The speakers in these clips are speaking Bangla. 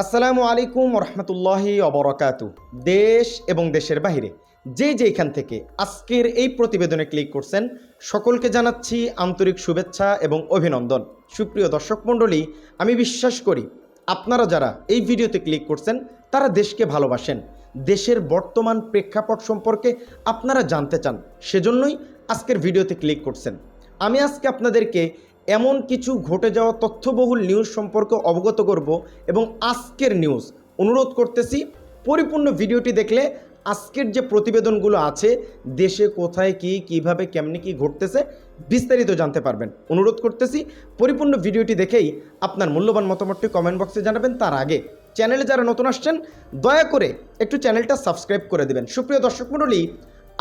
আসসালামু আলাইকুম রহমতুল্লাহি অবরকাতু দেশ এবং দেশের বাহিরে যে যেখান থেকে আজকের এই প্রতিবেদনে ক্লিক করছেন, সকলকে জানাচ্ছি আন্তরিক শুভেচ্ছা এবং অভিনন্দন। সুপ্রিয় দর্শক মণ্ডলী, আমি বিশ্বাস করি আপনারা যারা এই ভিডিওতে ক্লিক করছেন, তারা দেশকে ভালোবাসেন। দেশের বর্তমান প্রেক্ষাপট সম্পর্কে আপনারা জানতে চান, সেজন্যই আজকের ভিডিওতে ক্লিক করছেন। আমি আজকে আপনাদেরকে এমন কিছু ঘটে যাওয়া তথ্যবহুল নিউজ সম্পর্কে অবগত করব এবং আজকের নিউজ অনুরোধ করতেছি, পরিপূর্ণ ভিডিওটি দেখলে আজকের যে প্রতিবেদনগুলো আছে, দেশে কোথায় কি, কীভাবে, কেমনি কি ঘটতেছে, বিস্তারিত জানতে পারবেন। অনুরোধ করতেছি, পরিপূর্ণ ভিডিওটি দেখেই আপনার মূল্যবান মতামতটি কমেন্ট বক্সে জানাবেন। তার আগে চ্যানেলে যারা নতুন আসছেন, দয়া করে একটু চ্যানেলটা সাবস্ক্রাইব করে দেবেন। সুপ্রিয় দর্শক মণ্ডলী,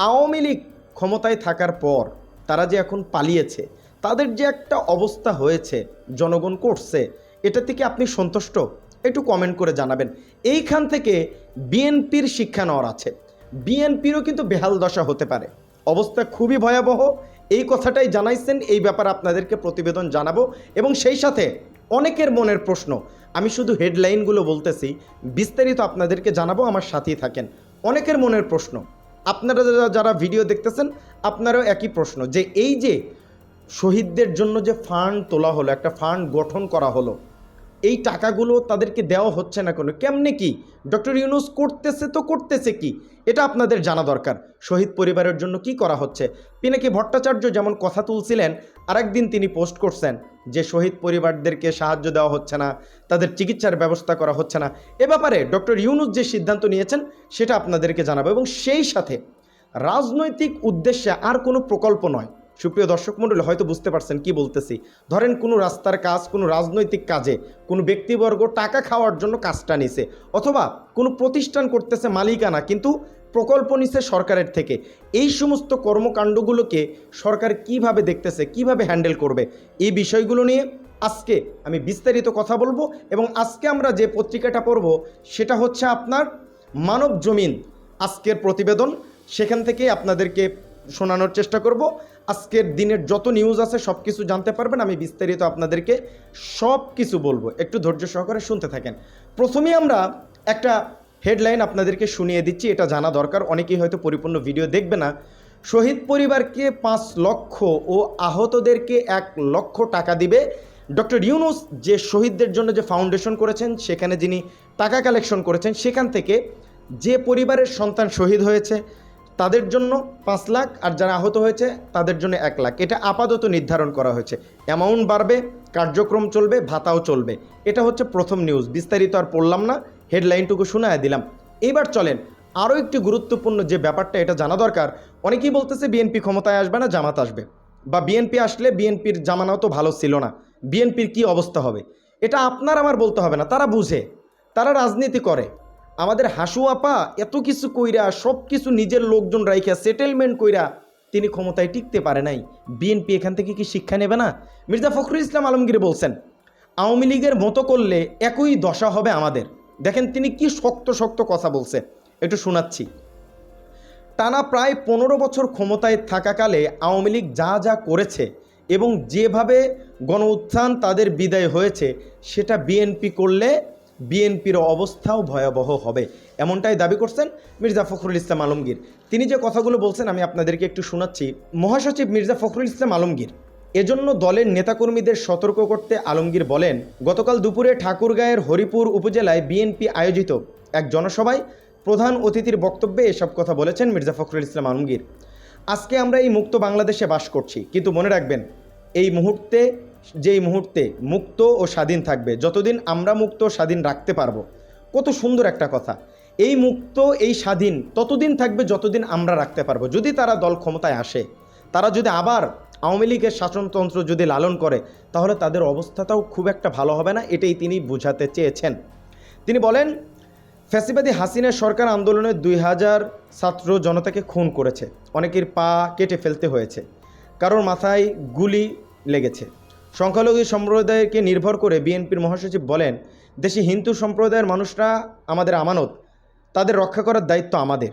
আওয়ামী লীগ ক্ষমতায় থাকার পর তারা যে এখন পালিয়েছে তাদের যে একটা অবস্থা হয়েছে, জনগণ করছে, এটা থেকে আপনি সন্তুষ্ট? একটু কমেন্ট করে জানাবেন। এইখান থেকে বিএনপির শিক্ষা নেওয়ার আছে। বিএনপিরও কিন্তু বেহাল দশা হতে পারে। অবস্থা খুবই ভয়াবহ। এই কথাটাই জানাইছেন, এই ব্যাপারে আপনাদেরকে প্রতিবেদন জানাব। এবং সেই সাথে অনেকের মনের প্রশ্ন, আমি শুধু হেডলাইনগুলো বলতেছি, বিস্তারিত আপনাদেরকে জানাব, আমার সাথেই থাকেন। অনেকের মনের প্রশ্ন, আপনারা যারা- ভিডিও দেখতেছেন, আপনারও একই প্রশ্ন যে এই যে শহীদদের জন্য যে ফান্ড তোলা হলো, একটা ফান্ড গঠন করা হলো, এই টাকাগুলো তাদেরকে দেওয়া হচ্ছে না কোনো। কেমনে কি? ডক্টর ইউনুস করতেছে তো করতেছে কি? এটা আপনাদের জানা দরকার। শহীদ পরিবারের জন্য কি করা হচ্ছে? পিনাকি ভট্টাচার্য যেমন কথা তুলছিলেন, আরেকদিন তিনি পোস্ট করছেন যে শহীদ পরিবারদেরকে সাহায্য দেওয়া হচ্ছে না, তাদের চিকিৎসার ব্যবস্থা করা হচ্ছে না। এ ব্যাপারে ডক্টর ইউনুস যে সিদ্ধান্ত নিয়েছেন, সেটা আপনাদেরকে জানাব। এবং সেই সাথে রাজনৈতিক উদ্দেশ্যে আর কোনো প্রকল্প নয়। সুপ্রিয় দর্শক মণ্ডলী, হয়তো বুঝতে পারছেন কি বলতেছি। ধরেন কোনো রাস্তার কাজ, কোনো রাজনৈতিক কাজে কোনো ব্যক্তিবর্গ টাকা খাওয়ার জন্য কাজটা নিছে অথবা কোনো প্রতিষ্ঠান করতেছে মালিকানা, কিন্তু প্রকল্প নিছে সরকারের থেকে। এই সমস্ত কর্মকাণ্ডগুলোকে সরকার কীভাবে দেখতেছে, কীভাবে হ্যান্ডেল করবে, এই বিষয়গুলো নিয়ে আজকে আমি বিস্তারিত কথা বলব এবং আজকে আমরা যে পত্রিকাটা পড়ব সেটা হচ্ছে আপনার মানব জমিন আজকের প্রতিবেদন। সেখান থেকে আপনাদেরকে শোনানোর চেষ্টা করব। আজকের দিনের যত নিউজ আছে সব কিছু জানতে পারবেন। আমি বিস্তারিত আপনাদেরকে সব কিছু বলব। একটু ধৈর্য সহকারে শুনতে থাকেন। প্রথমে আমরা একটা হেডলাইন আপনাদেরকে শুনিয়ে দিচ্ছি। এটা জানা দরকার। অনেকেই হয়তো পরিপূর্ণ ভিডিও দেখবে না। শহীদ পরিবারকে পাঁচ লক্ষ ও আহতদেরকে এক লক্ষ টাকা দিবে ডক্টর ইউনুস যে শহীদদের জন্য যে ফাউন্ডেশন করেছেন, সেখানে যিনি টাকা কালেকশন করেছেন, সেখান থেকে যে পরিবারের সন্তান শহীদ হয়েছে তাদের জন্য পাঁচ লাখ আর যারা আহত হয়েছে তাদের জন্য এক লাখ। এটা আপাতত নির্ধারণ করা হয়েছে। অ্যামাউন্ট বাড়বে, কার্যক্রম চলবে, ভাতাও চলবে। এটা হচ্ছে প্রথম নিউজ বিস্তারিত আর পড়লাম না। হেডলাইনটুকু শোনায় দিলাম। এইবার চলেন আরও একটি গুরুত্বপূর্ণ যে ব্যাপারটা, এটা জানা দরকার। অনেকেই বলতেছে, বিএনপি ক্ষমতায় আসবে না, জামাত আসবে। বা, বিএনপি আসলে বিএনপির জামানাও তো ভালো ছিল না। বিএনপির কি অবস্থা হবে? এটা আপনার আমার বলতে হবে না। তারা বুঝে। তারা রাজনীতি করে। আমাদের হাসু আপা এত কিছু কইরা সব কিছু নিজের লোকজন রাইখা সেটেলমেন্ট কইরা তিনি ক্ষমতায় টিকতে পারে নাই। বিএনপি এখান থেকে কি শিক্ষা নেবে না? মির্জা ফখরুল ইসলাম আলমগীর বলছেন, আওয়ামী লীগের মতো করলে একই দশা হবে আমাদের। দেখেন তিনি কি শক্ত শক্ত কথা বলছে। একটু শোনাচ্ছি। টানা প্রায় পনেরো বছর ক্ষমতায় থাকাকালে আওয়ামী লীগ যা যা করেছে এবং যেভাবে গণ উত্থান তাদের বিদায় হয়েছে, সেটা বিএনপি করলে বিএনপির অবস্থাও ভয়াবহ হবে। এমনটাই দাবি করছেন মির্জা ফখরুল ইসলাম আলমগীর। তিনি যে কথাগুলো বলছেন, আমি আপনাদেরকে একটু শোনাচ্ছি। মহাসচিব মির্জা ফখরুল ইসলাম আলমগীর এজন্য দলের নেতাকর্মীদের সতর্ক করতে আলমগীর বলেন, গতকাল দুপুরে ঠাকুরগাঁয়ের হরিপুর উপজেলায় বিএনপি আয়োজিত এক জনসভায় প্রধান অতিথির বক্তব্যে এসব কথা বলেছেন মির্জা ফখরুল ইসলাম আলমগীর। আজকে আমরা এই মুক্ত বাংলাদেশে বাস করছি। কিন্তু মনে রাখবেন, এই মুহূর্তে যেই মুহূর্তে মুক্ত ও স্বাধীন থাকবে, যতদিন আমরা মুক্ত স্বাধীন রাখতে পারব। কত সুন্দর একটা কথা। এই মুক্ত, এই স্বাধীন ততদিন থাকবে যতদিন আমরা রাখতে পারব। যদি তারা দল ক্ষমতায় আসে, তারা যদি আবার আওয়ামী লীগের শাসনতন্ত্র যদি লালন করে, তাহলে তাদের অবস্থাটাও খুব একটা ভালো হবে না, এটাই তিনি বোঝাতে চেয়েছেন। তিনি বলেন, ফ্যাসিবাদী হাসিনা সরকার আন্দোলনে দুই হাজার ছাত্র জনতাকে খুন করেছে। অনেকের পা কেটে ফেলতে হয়েছে। কারোর মাথায় গুলি লেগেছে। সংখ্যালঘু সম্প্রদায়কে নির্ভর করে বিএনপির মহাসচিব বলেন, দেশে হিন্দু সম্প্রদায়ের মানুষরা আমাদের আমানত, তাদের রক্ষা করার দায়িত্ব আমাদের।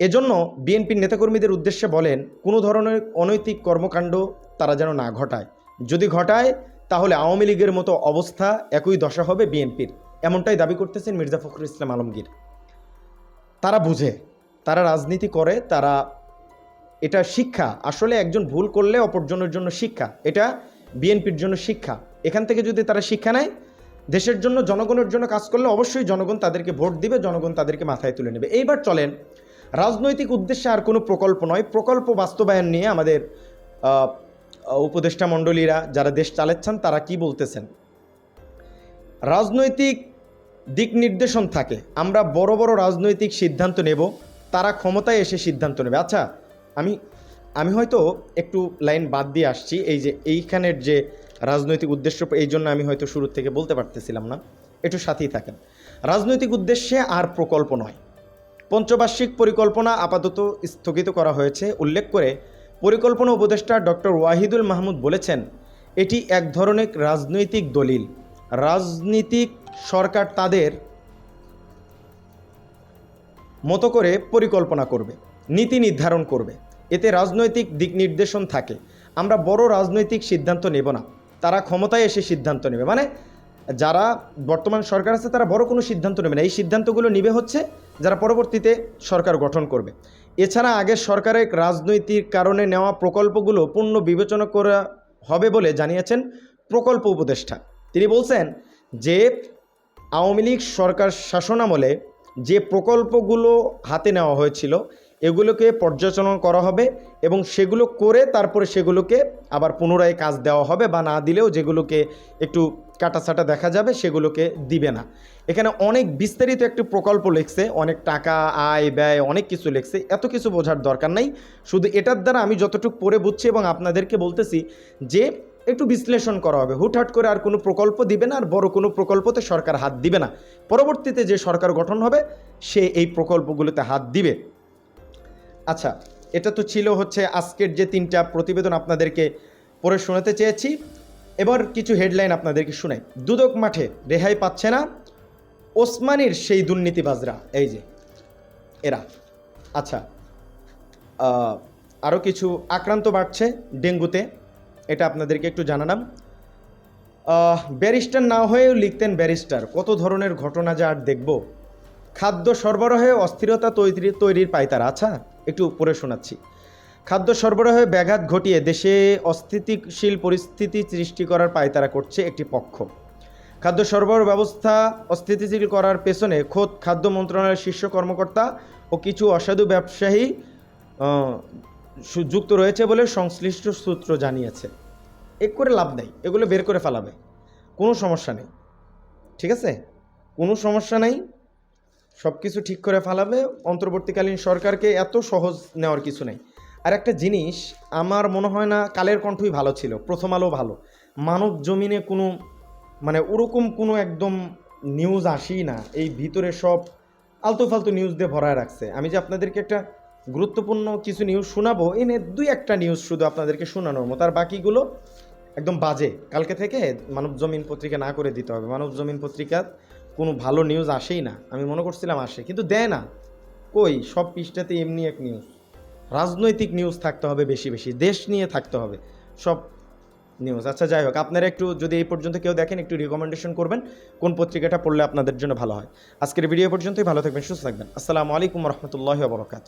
এজন্য বিএনপির নেতাকর্মীদের উদ্দেশ্যে বলেন, কোনো ধরনের অনৈতিক কর্মকাণ্ড তারা যেন না ঘটায়। যদি ঘটায়, তাহলে আওয়ামী লীগের মতো অবস্থা একই দশা হবে বিএনপির। এমনটাই দাবি করতেছেন মির্জা ফখরুল ইসলাম আলমগীর। তারা বুঝে, তারা রাজনীতি করে, তারা এটা শিক্ষা। আসলে একজন ভুল করলে অপরজনের জন্য শিক্ষা। এটা বিএনপির জন্য শিক্ষা। এখান থেকে যদি তারা শিক্ষা নেয়, দেশের জন্য, জনগণের জন্য কাজ করলে অবশ্যই জনগণ তাদেরকে ভোট দিবে, জনগণ তাদেরকে মাথায় তুলে নেবে। এইবার চলেন, রাজনৈতিক উদ্দেশ্যে আর কোনো প্রকল্প নয়, প্রকল্প বাস্তবায়ন নিয়ে আমাদের উপদেষ্টা মণ্ডলীরা যারা দেশ চালাচ্ছেন, তারা কি বলতেছেন? রাজনৈতিক দিক নির্দেশন থাকে, আমরা বড় বড় রাজনৈতিক সিদ্ধান্ত নেব, তারা ক্ষমতায় এসে সিদ্ধান্ত নেবে। আচ্ছা আমি আমি হয়তো একটু লাইন বাদ দিয়ে আসছি, এই যে এইখানের যে রাজনৈতিক উদ্দেশ্য, এই জন্য আমি হয়তো শুরু থেকে বলতে পারতেছিলাম না। একটু সাথেই থাকেন। রাজনৈতিক উদ্দেশ্যে আর প্রকল্প নয়। পঞ্চবার্ষিক পরিকল্পনা আপাতত স্থগিত করা হয়েছে। উল্লেখ করে পরিকল্পনা উপদেষ্টা ডক্টর ওয়াহিদুল মাহমুদ বলেছেন, এটি এক ধরনের রাজনৈতিক দলিল। রাজনীতিক সরকার তাদের মতো করে পরিকল্পনা করবে, নীতি নির্ধারণ করবে। এতে রাজনৈতিক দিক নির্দেশন থাকে। আমরা বড় রাজনৈতিক সিদ্ধান্ত নেব না। তারা ক্ষমতায় এসে সিদ্ধান্ত নেবে। মানে যারা বর্তমান সরকার আছে, তারা বড় কোনো সিদ্ধান্ত নেবে না। এই সিদ্ধান্তগুলো নিবে হচ্ছে যারা পরবর্তীতে সরকার গঠন করবে। এছাড়া আগের সরকারের রাজনৈতিক কারণে নেওয়া প্রকল্পগুলো পূর্ণ বিবেচনা করা হবে বলে জানিয়েছেন প্রকল্প উপদেষ্টা। তিনি বলছেন যে, আওয়ামী লীগ সরকার শাসনামলে যে প্রকল্পগুলো হাতে নেওয়া হয়েছিল এগুলোকে পর্যালোচনা করা হবে এবং সেগুলো করে তারপরে সেগুলোকে আবার পুনরায় কাজ দেওয়া হবে বা না দিলেও যেগুলোকে একটু কাটাছাটা দেখা যাবে সেগুলোকে দিবে না। এখানে অনেক বিস্তারিত একটি প্রকল্প লিখছে, অনেক টাকা, আয়, ব্যয়, অনেক কিছু লিখছে, এত কিছু বোঝার দরকার নাই। শুধু এটার দ্বারা আমি যতটুকু পড়ে বুঝছি এবং আপনাদেরকে বলতেছি যে একটু বিশ্লেষণ করা হবে। হুটহাট করে আর কোনো প্রকল্প দিবে না, আর বড় কোনো প্রকল্পতে সরকার হাত দিবে না। পরবর্তীতে যে সরকার গঠন হবে, সে এই প্রকল্পগুলোতে হাত দিবে। আচ্ছা এটা তো ছিল হচ্ছে আজকের যে তিনটা প্রতিবেদন আপনাদেরকে পড়ে শোনাতে চেয়েছি। এবার কিছু হেডলাইন আপনাদেরকে শোনাই। দুদক মাঠে রেহাই পাচ্ছে না। ওসমানীর সেই দুর্নীতিবাজরা, এই যে, এরা। আচ্ছা আরও কিছু আক্রান্ত বাড়ছে ডেঙ্গুতে, এটা আপনাদেরকে একটু জানালাম। ব্যারিস্টার না হয়েও লিখতেন ব্যারিস্টার। কত ধরনের ঘটনা যা আর দেখব। খাদ্য সরবরাহে অস্থিরতা তৈরি, তৈরির পায়তারা আচ্ছা। একটু পড়ে শোনাচ্ছি। খাদ্য সরবরাহে ব্যাঘাত ঘটিয়ে দেশে অস্থিতিশীল পরিস্থিতি সৃষ্টি করার পায়তারা করছে একটি পক্ষ। খাদ্য সরবরাহ ব্যবস্থা অস্থিতিশীল করার পেছনে খোদ খাদ্য মন্ত্রণালয়ের শীর্ষ কর্মকর্তা ও কিছু অসাধু ব্যবসায়ী যুক্ত রয়েছে বলে সংশ্লিষ্ট সূত্র জানিয়েছে। এক করে লাভ নেই, এগুলো বের করে ফেলাবে। কোনো সমস্যা নেই। ঠিক আছে? কোনো সমস্যা নেই। সব কিছু ঠিক করে ফেলাবে, অন্তর্বর্তীকালীন সরকারকে এত সহজ নেওয়ার কিছু নেই। আর একটা জিনিস, আমার মনে হয় না কালের কণ্ঠই ভালো ছিল, প্রথম আলো ভালো। মানব জমিনে কোনো মানে ওরকম কোনো একদম নিউজ আসেই না। এই ভিতরে সব আলতু ফালতু নিউজ দিয়ে ভরায় রাখছে। আমি যে আপনাদেরকে একটা গুরুত্বপূর্ণ কিছু নিউজ শোনাবো এনে দুই একটা নিউজ শুধু আপনাদেরকে শোনানোর মতো। আর বাকিগুলো একদম বাজে। কালকে থেকে মানব জমিন পত্রিকা না করে দিতে হবে। মানব জমিন পত্রিকা কোনো ভালো নিউজ আসেই না। আমি মনে করছিলাম আসে, কিন্তু দেয় না। কই? সব পৃষ্ঠাতে এমনি এক নিউজ রাজনৈতিক নিউজ থাকতে হবে বেশি বেশি, দেশ নিয়ে থাকতে হবে সব নিউজ আচ্ছা যাই হোক, আপনারা একটু যদি এই পর্যন্ত কেউ দেখেন, একটু রিকমেন্ডেশন করবেন, কোন পত্রিকাটা পড়লে আপনাদের জন্য ভালো হয়। আজকের ভিডিও পর্যন্তই, ভালো থাকবেন, সুস্থ থাকবেন। আসসালামু আলাইকুম রহমতুল্লাহ বরকাত